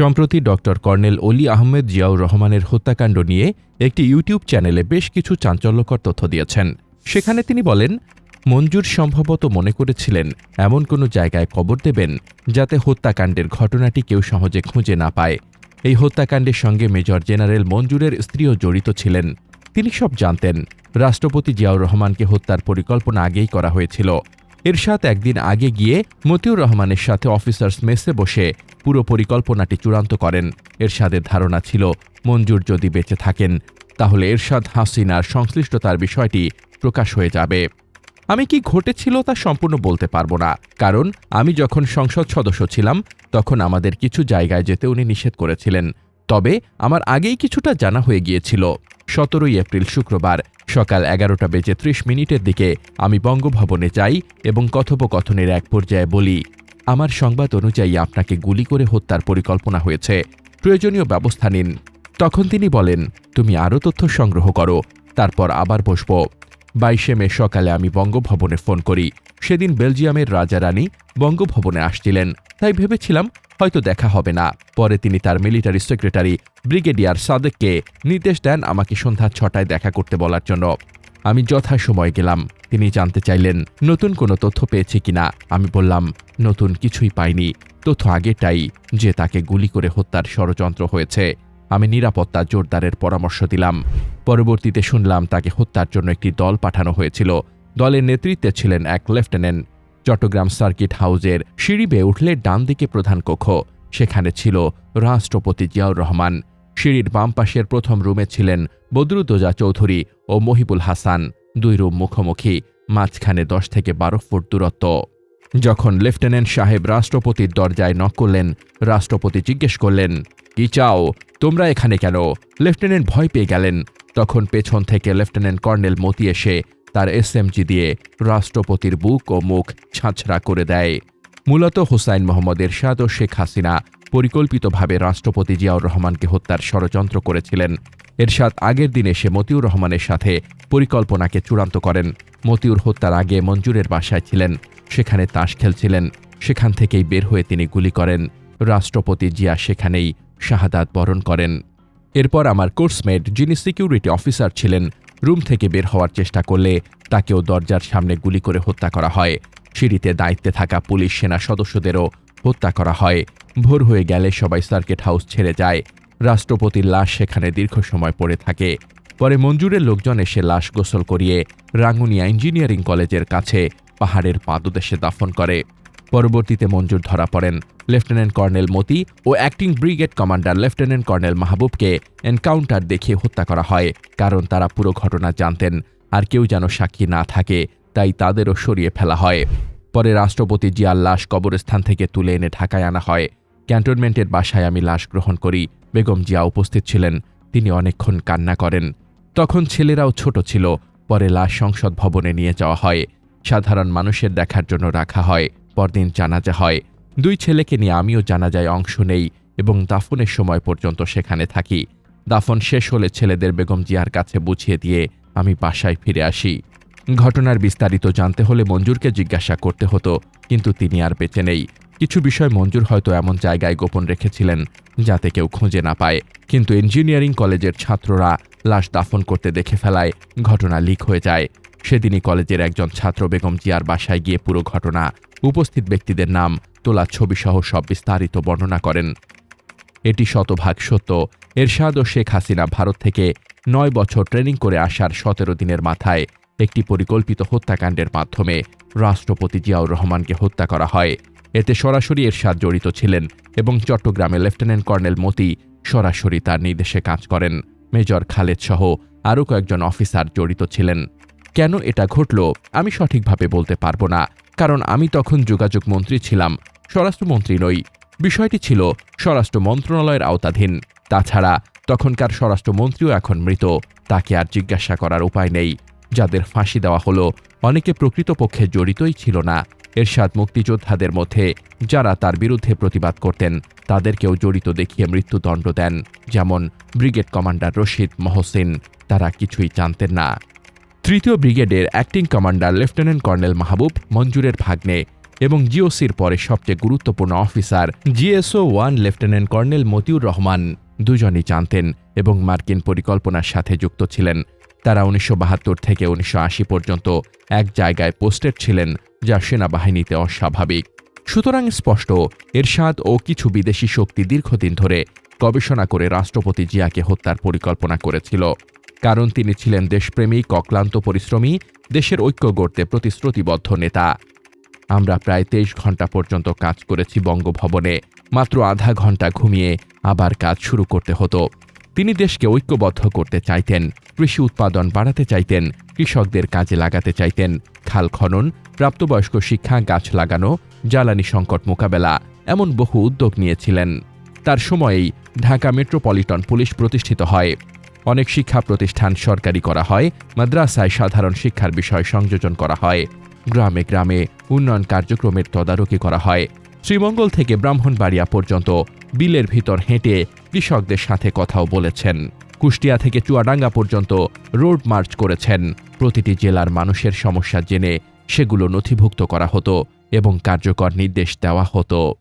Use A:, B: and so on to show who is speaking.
A: সম্প্রতি doctor colonel অলি আহমেদ জিয়াউর রহমানের হত্যাকাণ্ড নিয়ে একটি ইউটিউব চ্যানেলে বেশ কিছু চাঞ্চল্যকর তথ্য দিয়েছেন। সেখানে তিনি বলেন, মঞ্জুর সম্ভবত মনে করেছিলেন, এমন কোনো জায়গায় কবর দেবেন যাতে হত্যাকাণ্ডের ঘটনাটি কেউ সহজে খুঁজে না পায়। এই হত্যাকাণ্ডের সঙ্গে মেজর জেনারেল মঞ্জুরের স্ত্রীও জড়িত ছিলেন। তিনি সব জানতেন। রাষ্ট্রপতি জিয়াউর রহমানকে হত্যার পরিকল্পনা আগেই করা হয়েছিল। এরশাদ একদিন আগে গিয়ে মতিউর রহমানের সাথে অফিসার্স মেসে বসে পুরো পরিকল্পনাটি চূড়ান্ত করেন। এরশাদের ধারণা ছিল, মঞ্জুর যদি বেঁচে থাকেন, তাহলে এরশাদ হাসিনার সংশ্লিষ্টতার বিষয়টি প্রকাশ হয়ে যাবে। আমি কি ঘটেছিল তা সম্পূর্ণ বলতে পারব না, কারণ আমি যখন সংসদ সদস্য ছিলাম, তখন আমাদের কিছু জায়গায় যেতে উনি নিষেধ করেছিলেন। তবে আমার আগেই কিছুটা জানা হয়ে গিয়েছিল। সতেরোই এপ্রিল শুক্রবার সকাল এগারোটা বেজে ত্রিশ মিনিটের দিকে আমি বঙ্গভবনে যাই এবং কথোপকথনের এক পর্যায়ে বলি, আমার সংবাদ অনুযায়ী আপনাকে গুলি করে হত্যার পরিকল্পনা হয়েছে। প্রয়োজনীয় ব্যবস্থা নিন। তখন তিনি বলেন, তুমি আরও তথ্য সংগ্রহ করো, তারপর আবার বসব। বাইশে মে সকালে আমি বঙ্গভবনে ফোন করি। সেদিন বেলজিয়ামের রাজা রানী বঙ্গভবনে আসছিলেন। তাই ভেবেছিলাম হয়তো দেখা হবে না। পরে তিনি তার মিলিটারি সেক্রেটারি ব্রিগেডিয়ার সাদেককে নির্দেশ দেন আমাকে সন্ধ্যা ছটায় দেখা করতে বলার জন্য। আমি যথাসময় গেলাম। তিনি জানতে চাইলেন, নতুন কোনো তথ্য পেয়েছে কিনা? আমি বললাম, নতুন কিছুই পাইনি। তথ্য আগেটাই যে তাকে গুলি করে হত্যার ষড়যন্ত্র হয়েছে। আমি নিরাপত্তা জোরদারের পরামর্শ দিলাম। পরবর্তীতে শুনলাম তাকে হত্যার জন্য একটি দল পাঠানো হয়েছিল। দলের নেতৃত্বে ছিলেন এক লেফটেন্যান্ট। চট্টগ্রাম সার্কিট হাউজের সিঁড়ি বেয়ে উঠলে ডান দিকে প্রধান কক্ষ, সেখানে ছিল রাষ্ট্রপতি জিয়াউর রহমান। সিঁড়ির বাম পাশের প্রথম রুমে ছিলেন বদরুদ্দোজা চৌধুরী ও মহিবুল হাসান, দুই রুম মুখোমুখি, মাঝখানে দশ থেকে বারো ফুট দূরত্ব। যখন লেফটেন্যান্ট সাহেব রাষ্ট্রপতির দরজায় নক করলেন, রাষ্ট্রপতি জিজ্ঞেস করলেন, কি চাও? তোমরা এখানে কেন? লেফটেন্যান্ট ভয় পেয়ে গেলেন। তখন পেছন থেকে লেফটেন্যান্ট কর্নেল মতি এসে তার এসএমজি দিয়ে রাষ্ট্রপতির বুক ও মুখ ছাঁচড়া করে দেয়। মূলত হোসাইন মোহাম্মদ এরশাদ ও শেখ হাসিনা পরিকল্পিতভাবে রাষ্ট্রপতি জিয়াউর রহমানকে হত্যার ষড়যন্ত্র করেছিলেন। এরশাদ আগের দিন এসে মতিউর রহমানের সাথে পরিকল্পনাকে চূড়ান্ত করেন। মতিউর হত্যার আগে মঞ্জুরের বাসায় ছিলেন, সেখানে তাস খেলছিলেন। সেখান থেকেই বের হয়ে তিনি গুলি করেন। রাষ্ট্রপতি জিয়া সেখানেই শাহাদাত বরণ করেন। এরপর আমার কোর্সমেট যিনি সিকিউরিটি অফিসার ছিলেন রুম থেকে বের হওয়ার চেষ্টা করলে তাকেও দরজার সামনে গুলি করে হত্যা করা হয়। সিঁড়িতে দায়িত্বে থাকা পুলিশ সেনা সদস্যদেরও হত্যা করা হয়। ভোর হয়ে গেলে সবাই সার্কিট হাউস ছেড়ে যায়। রাষ্ট্রপতির লাশ সেখানে দীর্ঘ সময় পড়ে থাকে। পরে মঞ্জুরের লোকজন এসে লাশ গোসল করিয়ে রাঙ্গুনিয়া ইঞ্জিনিয়ারিং কলেজের কাছে পাহাড়ের পাদদেশে দাফন করে। পরবর্তীতে মঞ্জুর ধরা পড়েন। লেফটেন্যান্ট কর্নেল মতি ও acting brigade commander lieutenant colonel মাহবুবকে encounter দেখিয়ে হত্যা করা হয়, কারণ তারা পুরো ঘটনা জানতেন, আর কেউ যেন সাক্ষী না থাকে, তাই তাদেরও সরিয়ে ফেলা হয়। পরে রাষ্ট্রপতি জিয়ার লাশ কবরস্থান থেকে তুলে এনে ঢাকায় আনা হয়। ক্যান্টনমেন্টের বাসায় আমি লাশ গ্রহণ করি। বেগম জিয়া উপস্থিত ছিলেন, তিনি অনেকক্ষণ কান্না করেন। তখন ছেলেরাও ছোট ছিল, পরে লাশ সংসদ ভবনে নিয়ে যাওয়া হয়। সাধারণ মানুষের দেখার জন্য রাখা হয়। পরদিন জানাজা হয়। দুই ছেলেকে নিয়ে আমিও জানাজায় অংশ নেই এবং দাফনের সময় পর্যন্ত সেখানে থাকি। দাফন শেষ হলে ছেলেদের বেগম জিয়ার কাছে বুঝিয়ে দিয়ে আমি বাসায় ফিরে আসি। ঘটনার বিস্তারিত জানতে হলে মঞ্জুরকে জিজ্ঞাসা করতে হতো, কিন্তু তিনি আর বেঁচে নেই। কিছু বিষয় মঞ্জুর হয়তো এমন জায়গায় গোপন রেখেছিলেন যাতে কেউ খুঁজে না পায়, কিন্তু ইঞ্জিনিয়ারিং কলেজের ছাত্ররা লাশ দাফন করতে দেখে ফেলায়, ঘটনা লিক হয়ে যায়। সেদিনই কলেজের একজন ছাত্র বেগম জিয়ার বাসায় গিয়ে পুরো ঘটনা উপস্থিত ব্যক্তিদের নাম তোলা ছবিসহ সব বিস্তারিত বর্ণনা করেন। এটি শতভাগ সত্য। এরশাদ ও শেখ হাসিনা ভারত থেকে নয় বছর ট্রেনিং করে আসার সতেরো দিনের মাথায় একটি পরিকল্পিত হত্যাকাণ্ডের মাধ্যমে রাষ্ট্রপতি জিয়াউর রহমানকে হত্যা করা হয়। এতে সরাসরি এরশাদ জড়িত ছিলেন এবং চট্টগ্রামে লেফটেন্যান্ট কর্নেল মতি সরাসরি তার নির্দেশে কাজ করেন। মেজর খালেদ সহ আরও কয়েকজন অফিসার জড়িত ছিলেন। কেন এটা ঘটল আমি সঠিকভাবে বলতে পারব না। কারণ আমি তখন যোগাযোগ মন্ত্রী ছিলাম, স্বরাষ্ট্রমন্ত্রী নই। বিষয়টি ছিল স্বরাষ্ট্র মন্ত্রণালয়ের আওতাধীন। তাছাড়া তখনকার স্বরাষ্ট্রমন্ত্রীও এখন মৃত, তাকে আর জিজ্ঞাসা করার উপায় নেই। যাদের ফাঁসি দেওয়া হলো, অনেকে প্রকৃতপক্ষে জড়িতই ছিল না। এরশাদ মুক্তিযোদ্ধাদের মধ্যে যারা তার বিরুদ্ধে প্রতিবাদ করতেন, তাদেরকেও জড়িত দেখিয়ে মৃত্যুদণ্ড দেন, যেমন ব্রিগেড কমান্ডার রশিদ মহসিন। তারা কিছুই জানতেন না। তৃতীয় ব্রিগেডের acting commander lieutenant colonel Mahbub মঞ্জুরের ভাগ্নে এবং জিওসির পরে সবচেয়ে গুরুত্বপূর্ণ officer GSO one lieutenant colonel Motiur Rahman দুজনই জানতেন এবং মার্কিন পরিকল্পনার সাথে যুক্ত ছিলেন। তারা উনিশশো বাহাত্তর থেকে উনিশশো আশি পর্যন্ত এক জায়গায় পোস্টেড ছিলেন, যা সেনাবাহিনীতে অস্বাভাবিক। সুতরাং স্পষ্ট, এরশাদ ও কিছু বিদেশি শক্তি দীর্ঘদিন ধরে গবেষণা করে রাষ্ট্রপতি জিয়াকে হত্যার পরিকল্পনা করেছিল। কারণ তিনি ছিলেন দেশপ্রেমিক, অক্লান্ত পরিশ্রমী, দেশের ঐক্য গড়তে প্রতিশ্রুতিবদ্ধ নেতা। আমরা প্রায় তেইশ ঘণ্টা পর্যন্ত কাজ করেছি বঙ্গভবনে, মাত্র আধা ঘণ্টা ঘুমিয়ে আবার কাজ শুরু করতে হতো। তিনি দেশকে ঐক্যবদ্ধ করতে চাইতেন, কৃষি উৎপাদন বাড়াতে চাইতেন, কৃষকদের কাজে লাগাতে চাইতেন, খাল খনন, প্রাপ্তবয়স্ক শিক্ষা, গাছ লাগানো, জ্বালানি সংকট মোকাবেলা, এমন বহু উদ্যোগ নিয়েছিলেন। তার সময়েই ঢাকা মেট্রোপলিটন পুলিশ প্রতিষ্ঠিত হয়। অনেক শিক্ষা প্রতিষ্ঠান সরকারি করা হয়, মাদ্রাসায় সাধারণ শিক্ষার বিষয় সংযোজন করা হয়। গ্রামে গ্রামে উন্নয়ন কার্যক্রমের তদারকি করা হয়। শ্রীমঙ্গল থেকে ব্রাহ্মণবাড়িয়া পর্যন্ত বিলের ভিতর হেঁটে কৃষকদের সাথে কথাও বলেছেন। কুষ্টিয়া থেকে চুয়াডাঙ্গা পর্যন্ত রোড মার্চ করেছেন। প্রতিটি জেলার মানুষের সমস্যা জেনে সেগুলো নথিভুক্ত করা হতো এবং কার্যকর নির্দেশ দেওয়া হতো।